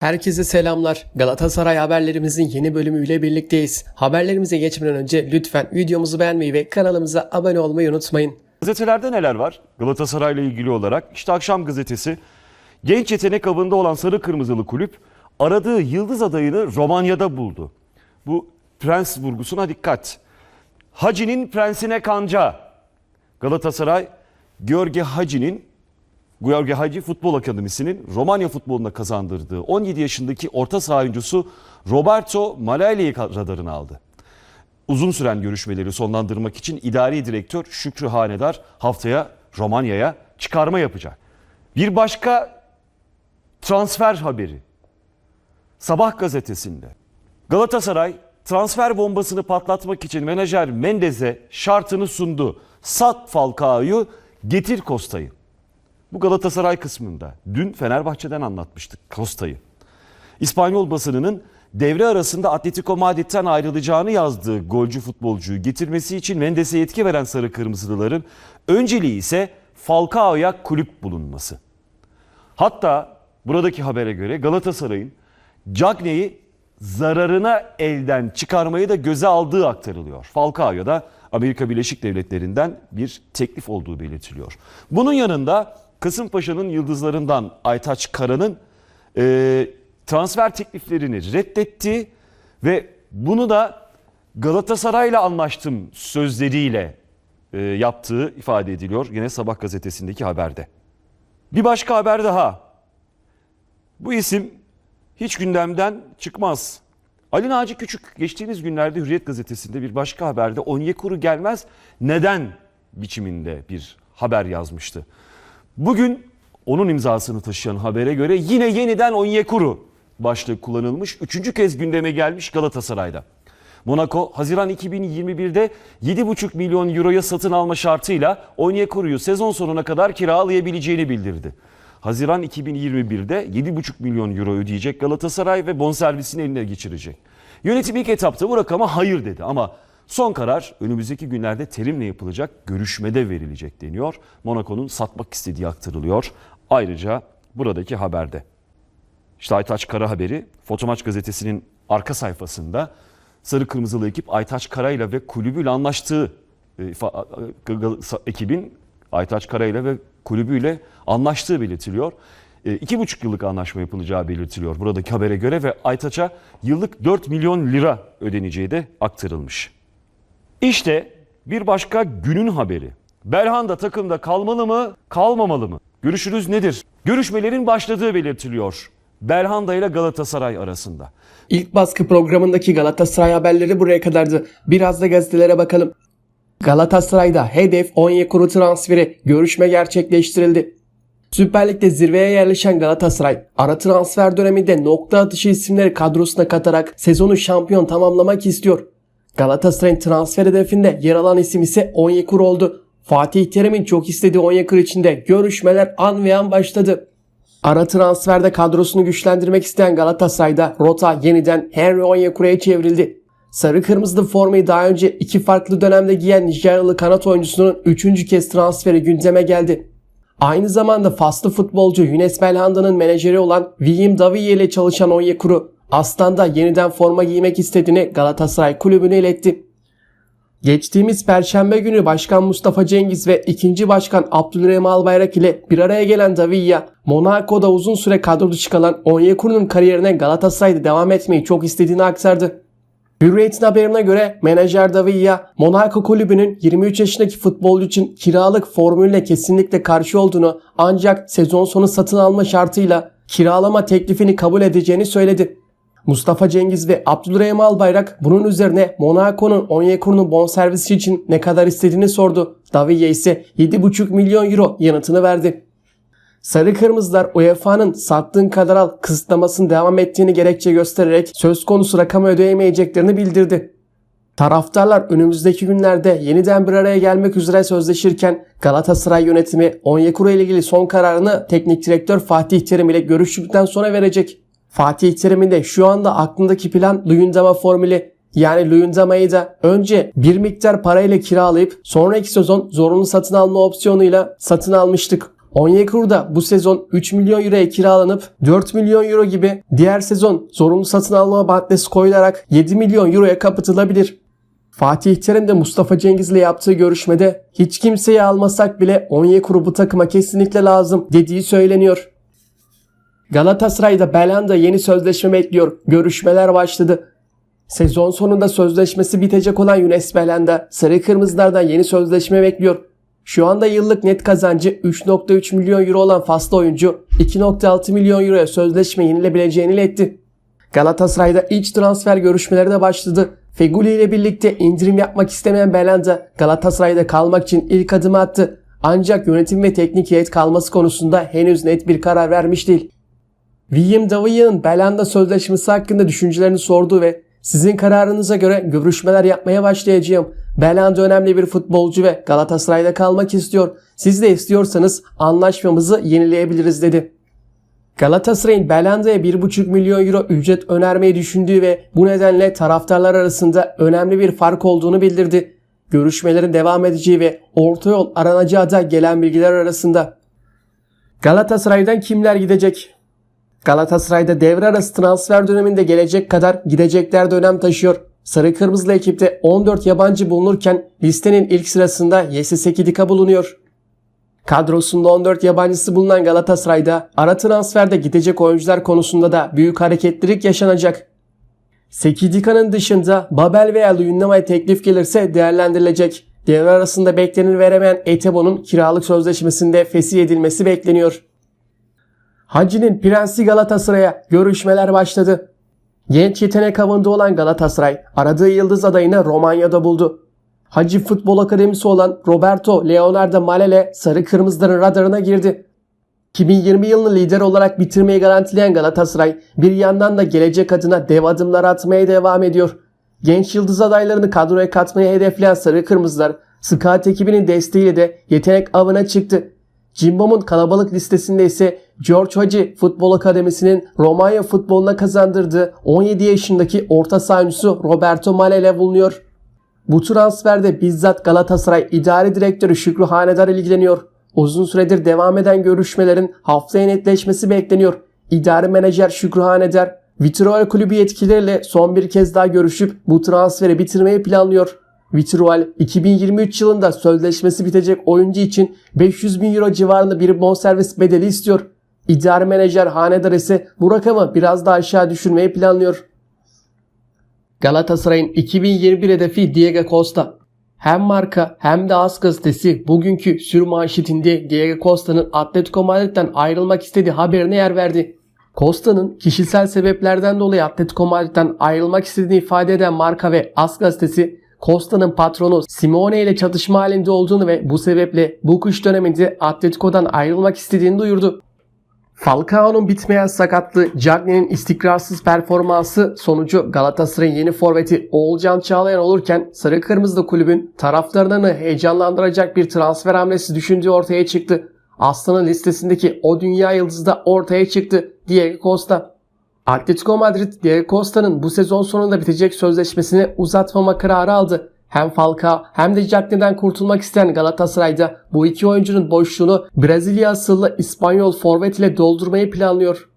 Herkese selamlar. Galatasaray haberlerimizin yeni bölümüyle birlikteyiz. Haberlerimize geçmeden önce lütfen videomuzu beğenmeyi ve kanalımıza abone olmayı unutmayın. Gazetelerde neler var Galatasaray'la ilgili olarak? İşte akşam gazetesi genç yetenek avında olan sarı kırmızılı kulüp aradığı yıldız adayını Romanya'da buldu. Bu prens vurgusuna dikkat. Hacı'nin prensine kanca. Galatasaray George Hacı'nin George Hacı Futbol Akademisi'nin Romanya futbolunda kazandırdığı 17 yaşındaki orta saha oyuncusu Roberto Malali'yi radarına aldı. Uzun süren görüşmeleri sonlandırmak için idari direktör Şükrü Hanedar haftaya Romanya'ya çıkarma yapacak. Bir başka transfer haberi. Sabah gazetesinde. Galatasaray transfer bombasını patlatmak için menajer Mendez'e şartını sundu. Sat Falcao'yu, getir Kosta'yı. Bu Galatasaray kısmında. Dün Fenerbahçe'den anlatmıştık Kosta'yı. İspanyol basınının devre arasında Atletico Madrid'den ayrılacağını yazdığı golcü futbolcuyu getirmesi için Mendes'e yetki veren sarı kırmızılıların önceliği ise Falcao'ya kulüp bulunması. Hatta buradaki habere göre Galatasaray'ın Cagney'i zararına elden çıkarmayı da göze aldığı aktarılıyor. Falcao'ya da Amerika Birleşik Devletleri'nden bir teklif olduğu belirtiliyor. Bunun yanında Kasımpaşa'nın yıldızlarından Aytaç Kara'nın e, transfer tekliflerini reddetti ve bunu da Galatasaray'la anlaştım sözleriyle e, yaptığı ifade ediliyor yine Sabah gazetesindeki haberde. Bir başka haber daha. Bu isim hiç gündemden çıkmaz. Ali Naci Küçük geçtiğimiz günlerde Hürriyet gazetesinde bir başka haberde Onyekuru gelmez neden biçiminde bir haber yazmıştı. Bugün onun imzasını taşıyan habere göre yine yeniden Onyekuru başlığı kullanılmış. Üçüncü kez gündeme gelmiş Galatasaray'da. Monaco Haziran 2021'de 7,5 milyon euroya satın alma şartıyla Onyekuru'yu sezon sonuna kadar kiralayabileceğini bildirdi. Haziran 2021'de 7,5 milyon euro ödeyecek Galatasaray ve bonservisini eline geçirecek. Yönetim ilk etapta bu rakama hayır dedi ama son karar önümüzdeki günlerde terimle yapılacak görüşmede verilecek deniyor. Monaco'nun satmak istediği aktarılıyor. Ayrıca buradaki haberde. İşte Aytaç Kara haberi Fotomaç gazetesinin arka sayfasında sarı kırmızılı ekip Aytaç Kara'yla ve kulübüyle anlaştığı e, ekibin Aytaç Kara'yla ve kulübüyle anlaştığı belirtiliyor. E, iki buçuk yıllık anlaşma yapılacağı belirtiliyor buradaki habere göre ve Aytaç'a yıllık 4 milyon lira ödeneceği de aktarılmış. İşte bir başka günün haberi. Belhanda takımda kalmalı mı, kalmamalı mı? Görüşünüz nedir? Görüşmelerin başladığı belirtiliyor. Belhanda ile Galatasaray arasında. İlk baskı programındaki Galatasaray haberleri buraya kadardı. Biraz da gazetelere bakalım. Galatasaray'da hedef Onyekuru transferi görüşme gerçekleştirildi. Süper Lig'de zirveye yerleşen Galatasaray ara transfer döneminde nokta atışı isimleri kadrosuna katarak sezonu şampiyon tamamlamak istiyor. Galatasaray'ın transfer hedefinde yer alan isim ise Onyekuru oldu. Fatih Terim'in çok istediği Onyekuru için de görüşmeler an ve an başladı. Ara transferde kadrosunu güçlendirmek isteyen Galatasaray'da rota yeniden Henry Onyekuru'ya çevrildi. Sarı kırmızılı formayı daha önce iki farklı dönemde giyen Nijeryalı kanat oyuncusunun üçüncü kez transferi gündeme geldi. Aynı zamanda faslı futbolcu Yunus Belhanda'nın menajeri olan William Daviye ile çalışan Onyekuru, Aslan'da yeniden forma giymek istediğini Galatasaray kulübüne iletti. Geçtiğimiz Perşembe günü Başkan Mustafa Cengiz ve ikinci Başkan Abdülrahim Albayrak ile bir araya gelen Davia, Monaco'da uzun süre kadro dışı kalan Onyekuru'nun kariyerine Galatasaray'da devam etmeyi çok istediğini aktardı. Hürriyet'in haberine göre menajer Davia, Monaco kulübünün 23 yaşındaki futbolcu için kiralık formülle kesinlikle karşı olduğunu ancak sezon sonu satın alma şartıyla kiralama teklifini kabul edeceğini söyledi. Mustafa Cengiz ve Abdülrahim Albayrak bunun üzerine Monaco'nun Onyekuru'nun bonservisi için ne kadar istediğini sordu. Davia ise 7,5 milyon euro yanıtını verdi. Sarı Kırmızılar UEFA'nın sattığın kadar al kısıtlamasının devam ettiğini gerekçe göstererek söz konusu rakamı ödeyemeyeceklerini bildirdi. Taraftarlar önümüzdeki günlerde yeniden bir araya gelmek üzere sözleşirken Galatasaray yönetimi Onyekuru ile ilgili son kararını teknik direktör Fatih Terim ile görüştükten sonra verecek. Fatih Terim'in de şu anda aklındaki plan Luyendama formülü yani Luyendama'yı da önce bir miktar parayla kiralayıp sonraki sezon zorunlu satın alma opsiyonuyla satın almıştık. Onyekuru da bu sezon 3 milyon euroya kiralanıp 4 milyon euro gibi diğer sezon zorunlu satın alma maddesi koyularak 7 milyon euroya kapatılabilir. Fatih Terim de Mustafa Cengiz'le yaptığı görüşmede hiç kimseyi almasak bile Onyekuru bu takıma kesinlikle lazım dediği söyleniyor. Galatasaray'da Belhanda yeni sözleşme bekliyor. Görüşmeler başladı. Sezon sonunda sözleşmesi bitecek olan Younes Belhanda Sarı Kırmızılardan yeni sözleşme bekliyor. Şu anda yıllık net kazancı 3.3 milyon euro olan faslı oyuncu 2.6 milyon euroya sözleşme yenilebileceğini iletti. Galatasaray'da iç transfer görüşmeleri de başladı. Feguli ile birlikte indirim yapmak istemeyen Belhanda Galatasaray'da kalmak için ilk adımı attı. Ancak yönetim ve teknik heyet kalması konusunda henüz net bir karar vermiş değil. William Davia'nın Belhanda sözleşmesi hakkında düşüncelerini sordu ve sizin kararınıza göre görüşmeler yapmaya başlayacağım. Belhanda önemli bir futbolcu ve Galatasaray'da kalmak istiyor. Siz de istiyorsanız anlaşmamızı yenileyebiliriz dedi. Galatasaray'ın Belhanda'ya 1,5 milyon euro ücret önermeyi düşündüğü ve bu nedenle taraftarlar arasında önemli bir fark olduğunu bildirdi. Görüşmelerin devam edeceği ve orta yol aranacağı da gelen bilgiler arasında. Galatasaray'dan kimler gidecek? Galatasaray'da devre arası transfer döneminde gelecek kadar gidecekler de önem taşıyor. Sarı Kırmızılı ekipte 14 yabancı bulunurken listenin ilk sırasında Yesi Sekidika bulunuyor. Kadrosunda 14 yabancısı bulunan Galatasaray'da ara transferde gidecek oyuncular konusunda da büyük hareketlilik yaşanacak. Sekidika'nın dışında Babel veya Luyendama'ya teklif gelirse değerlendirilecek. Devre arasında beklenir veremeyen Etebo'nun kiralık sözleşmesinde fesih edilmesi bekleniyor. Hacı'nin Prensi Galatasaray'a görüşmeler başladı. Genç yetenek avında olan Galatasaray aradığı yıldız adayını Romanya'da buldu. Hacı Futbol Akademisi olan Roberto Leonardo Malele sarı kırmızıların radarına girdi. 2020 yılını lider olarak bitirmeyi garantileyen Galatasaray bir yandan da gelecek adına dev adımlar atmaya devam ediyor. Genç yıldız adaylarını kadroya katmayı hedefleyen Sarı Kırmızılar Scout ekibinin desteğiyle de yetenek avına çıktı. Cimbom'un kalabalık listesinde ise George Hacı Futbol Akademisi'nin Romanya futboluna kazandırdığı 17 yaşındaki orta saha oyuncusu Roberto Malele bulunuyor. Bu transferde bizzat Galatasaray İdari Direktörü Şükrü Hanedar ilgileniyor. Uzun süredir devam eden görüşmelerin haftaya netleşmesi bekleniyor. İdari menajer Şükrü Hanedar, Vitrol kulübü yetkilileriyle son bir kez daha görüşüp bu transferi bitirmeyi planlıyor. Vitrol 2023 yılında sözleşmesi bitecek oyuncu için 500 bin euro civarında bir bonservis bedeli istiyor. İdari menajer Hanedar ise bu rakamı biraz daha aşağı düşürmeyi planlıyor. Galatasaray'ın 2021 hedefi Diego Costa. Hem marka hem de As gazetesi bugünkü sür manşetinde Diego Costa'nın Atletico Madrid'den ayrılmak istediği haberine yer verdi. Costa'nın kişisel sebeplerden dolayı Atletico Madrid'den ayrılmak istediğini ifade eden marka ve As gazetesi Costa'nın patronu Simone ile çatışma halinde olduğunu ve bu sebeple bu kış döneminde Atletico'dan ayrılmak istediğini duyurdu. Falcao'nun bitmeyen sakatlığı, Cagney'in istikrarsız performansı sonucu Galatasaray'ın yeni forveti Oğulcan Çağlayan olurken Sarı Kırmızılı kulübün taraftarlarını heyecanlandıracak bir transfer hamlesi düşündüğü ortaya çıktı. Aslan'ın listesindeki o dünya yıldızı da ortaya çıktı Diego Costa. Atletico Madrid Diego Costa'nın bu sezon sonunda bitecek sözleşmesini uzatmama kararı aldı. Hem Falcao hem de Cagney'den kurtulmak isteyen Galatasaray'da bu iki oyuncunun boşluğunu Brezilya asıllı İspanyol forvet ile doldurmayı planlıyor.